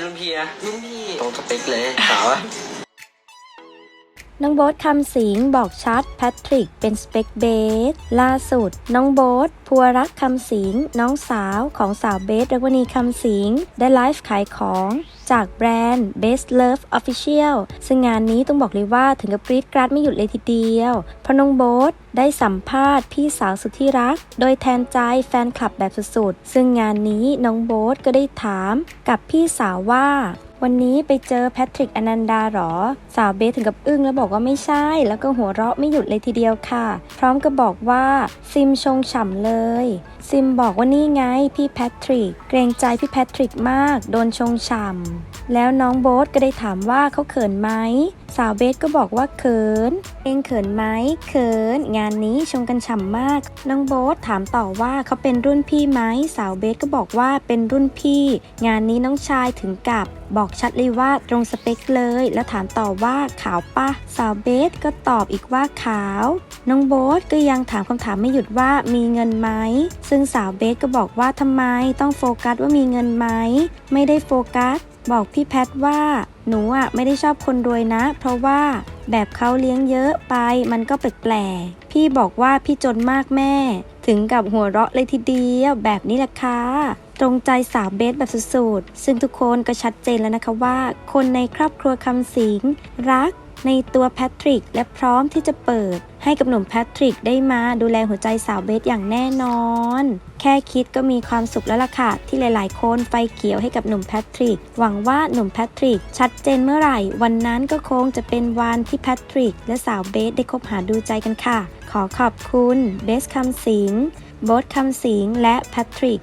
รุ่นพี่นะรุ่นพี่ตรงสเปคเลยสาวอะ น้องโบ๊ทคำสิงบอกชัด แพทริกเป็นสเปคเบสล่าสุด น้องโบ๊ทพัวรักคำสิงน้องสาวของสาวเบสรวณีคำสิงได้ไลฟ์ขายของจากแบรนด์ Best Love Official ซึ่งงานนี้ต้องบอกเลยว่าถึงกับกรี๊ดกราดไม่หยุดเลยทีเดียว เพราะน้องโบ๊ทได้สัมภาษณ์พี่สาวสุดที่รัก โดยแทนใจแฟนคลับแบบสุดๆ ซึ่งงานนี้น้องโบ๊ทก็ได้ถามกับพี่สาวว่า วันนี้ไปเจอแพทริกอนันดาหรอ สาวเบสถึงกับอึ้งแล้วบอกว่าไม่ใช่ แล้วก็หัวเราะไม่หยุดเลยทีเดียวค่ะ พร้อมกับบอกว่าซิมชงฉ่ำเลย ซิมบอกว่านี่ไงพี่แพทริก เกรงใจพี่แพทริกมาก โดนชงฉ่ำแล้วน้องโบ๊ทก็ได้ถามว่าเขาเขินไหมสาวเบสก็บอกว่าเขิน เองเขินไหมเขิน งานนี้ชงกันฉ่ำมาก น้องโบ๊ทถามต่อว่าเขาเป็นรุ่นพี่ไหมสาวเบสก็บอกว่าเป็นรุ่นพี่ งานนี้น้องชายถึงกับบอกชัดเลยว่าตรงสเปคเลย แล้วถามต่อว่าขาวปะสาวเบสก็ตอบอีกว่าขาว น้องโบ๊ทก็ยังถามคำถามไม่หยุดว่ามีเงินไหม ซึ่งสาวเบสก็บอกว่าทำไมต้องโฟกัสว่ามีเงินไหม ไม่ได้โฟกัส บอกพี่แพทว่าหนูอะไม่ได้ชอบคนรวยนะ เพราะว่าแบบเขาเลี้ยงเยอะไปมันก็แปลกๆ พี่บอกว่าพี่จนมากแม่ ถึงกับหัวเราะเลยทีเดียวแบบนี้แหละค่ะ ตรงใจสาวเบสแบบสุดๆ ซึ่งทุกคนก็ชัดเจนแล้วนะคะว่า คนในครอบครัวคำสิงรักในตัวแพทริกและพร้อมที่จะเปิด ให้กับหนุ่มแพทริกได้มาดูแลหัวใจสาวเบสอย่างแน่นอน แค่คิดก็มีความสุขแล้วล่ะค่ะที่หลายๆ คนไฟเขียวให้กับหนุ่มแพทริก หวังว่าหนุ่มแพทริก ชัดเจนเมื่อไหร่ วันนั้นก็คงจะเป็นวันที่แพทริก และสาวเบสได้คบหาดูใจกันค่ะ ขอขอบคุณเบสคำสิงโบสคำสิงและแพทริก